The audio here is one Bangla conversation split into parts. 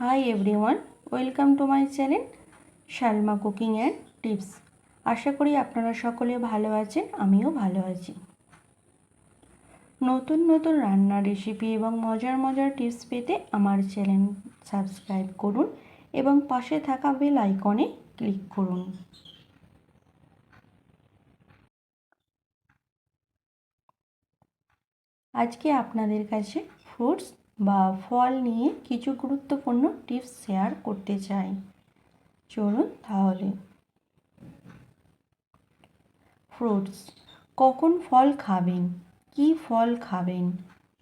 Hi everyone welcome to my channel Shalma cooking and tips আশা করি আপনারা সকলে ভালো আছেন, আমিও ভালো আছি। নতুন নতুন রান্নার রেসিপি এবং মজার মজার টিপস পেতে আমার চ্যানেল সাবস্ক্রাইব করুন এবং পাশে থাকা বেল আইকনে ক্লিক করুন। আজকে আপনাদের কাছে ফ্রুটস বা ফল নিয়ে কিছু গুরুত্বপূর্ণ টিপস শেয়ার করতে চাই। চলুন তাহলে। ফ্রুটস, কখন ফল খাবেন? কি ফল খাবেন?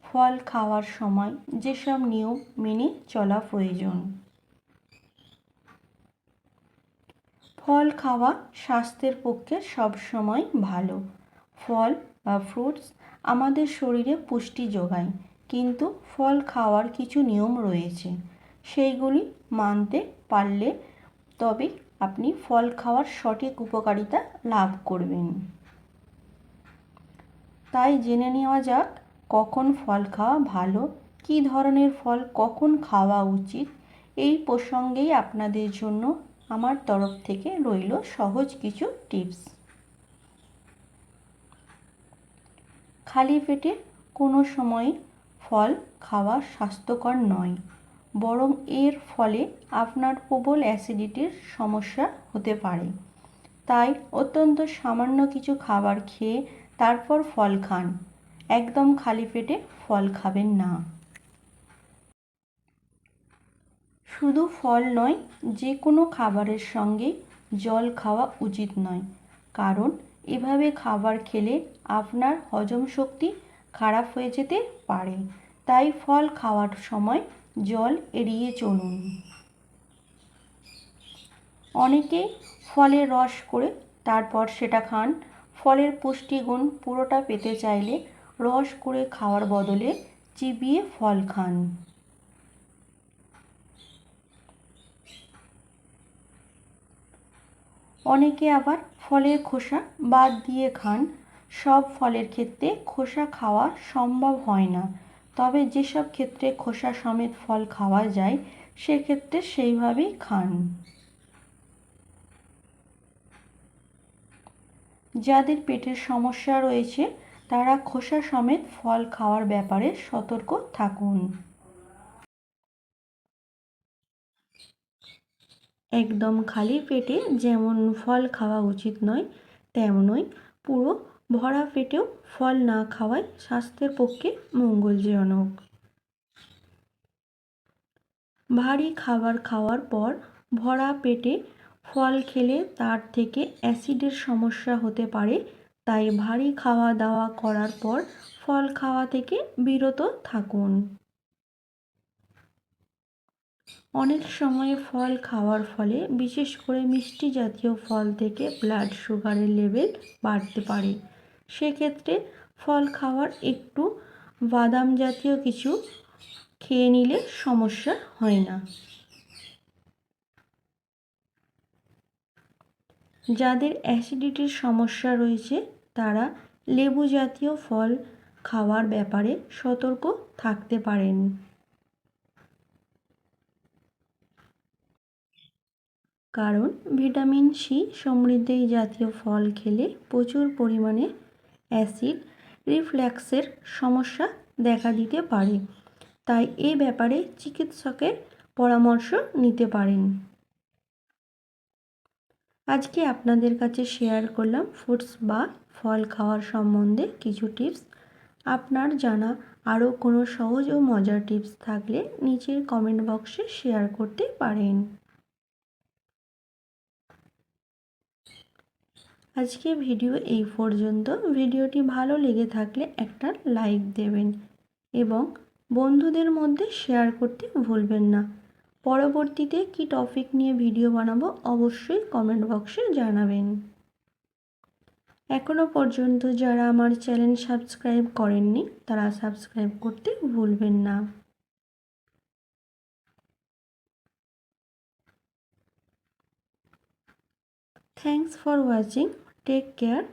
ফল খাওয়ার সময় যেসব নিয়ম মেনে চলা প্রয়োজন। ফল খাওয়া স্বাস্থ্যের পক্ষে সবসময় ভালো। ফল বা ফ্রুটস আমাদের শরীরে পুষ্টি যোগায়। কিন্তু ফল খাওয়ার কিছু নিয়ম রয়েছে। সেইগুলি মানতে পারলে তবে আপনি ফল খাওয়ার সঠিক উপকারিতা লাভ করবেন। তাই জেনে নেওয়া যাক, কখন ফল খাওয়া ভালো, কী ধরনের ফল কখন খাওয়া উচিত, এই প্রসঙ্গেই আপনাদের জন্য আমার তরফ থেকে রইল সহজ কিছু টিপস। খালি পেটে কোনো সময় ফল খাওয়া স্বাস্থ্যকর নয়, বরং এর ফলে আপনার প্রবল অ্যাসিডিটির সমস্যা হতে পারে। তাই অত্যন্ত সামান্য কিছু খাবার খেয়ে তারপর ফল খান। একদম খালি পেটে ফল খাবেন না। শুধু ফল নয় যে কোনো খাবারের সঙ্গে জল খাওয়া উচিত নয়, কারণ এভাবে খাবার খেলে আপনার হজম শক্তি খারাপ হয়ে যেতে পারে। তাই ফল খাওয়ার সময় জল এড়িয়ে চলুন। অনেকেই ফলের রস করে তারপর সেটা খান। ফলের পুষ্টিগুণ পুরোটা পেতে চাইলে রস করে খাওয়ার বদলে চিবিয়ে ফল খান। অনেকে আবার ফলের খোসা বাদ দিয়ে খান। সব ফলের ক্ষেত্রে খোসা খাওয়া সম্ভব হয় না। তবে যেসব ক্ষেত্রে খোসা সমেত ফল খাওয়া যায়, সেক্ষেত্রে সেইভাবেই খান। যাদের পেটের সমস্যা রয়েছে, তারা খোসা সমেত ফল খাওয়ার ব্যাপারে সতর্ক থাকুন। একদম খালি পেটে যেমন ফল খাওয়া উচিত নয়, তেমনই পুরো ভরা পেটেও ফল না খাওয়াই স্বাস্থ্যের পক্ষে মঙ্গলজনক। ভারী খাবার খাওয়ার পর ভরা পেটে ফল খেলে তার থেকে অ্যাসিডের সমস্যা হতে পারে, তাই ভারী খাওয়া দাওয়া করার পর ফল খাওয়া থেকে বিরত থাকুন। অনেক সময় ফল খাওয়ার ফলে বিশেষ করে মিষ্টি জাতীয় ফল থেকে ব্লাড সুগারের লেভেল বাড়তে পারে। সেক্ষেত্রে ফল খাওয়ার একটু বাদাম জাতীয় কিছু খেয়ে নিলে সমস্যা হয় না। যাদের অ্যাসিডিটির সমস্যা রয়েছে, তারা লেবু জাতীয় ফল খাওয়ার ব্যাপারে সতর্ক থাকতে পারেন। কারণ ভিটামিন সি সমৃদ্ধ এই জাতীয় ফল খেলে প্রচুর পরিমাণে অ্যাসিড রিফ্ল্যাক্সের সমস্যা দেখা দিতে পারে। তাই এ ব্যাপারে চিকিৎসকের পরামর্শ নিতে পারেন। আজকে আপনাদের কাছে শেয়ার করলাম ফ্রুটস বা ফল খাওয়ার সম্বন্ধে কিছু টিপস। আপনার জানা আরও কোনো সহজ ও মজার টিপস থাকলে নিচের কমেন্ট বক্সে শেয়ার করতে পারেন। আজকে ভিডিও এই পর্যন্ত। ভিডিওটি ভালো লেগে থাকলে একটা লাইক দেবেন এবং বন্ধুদের মধ্যে শেয়ার করতে ভুলবেন না। পরবর্তীতে কি টপিক নিয়ে ভিডিও বানাবো অবশ্যই কমেন্ট বক্সে জানাবেন। এখনও পর্যন্ত যারা আমার চ্যানেল সাবস্ক্রাইব করেননি, তারা সাবস্ক্রাইব করতে ভুলবেন না। Thanks for watching. Take care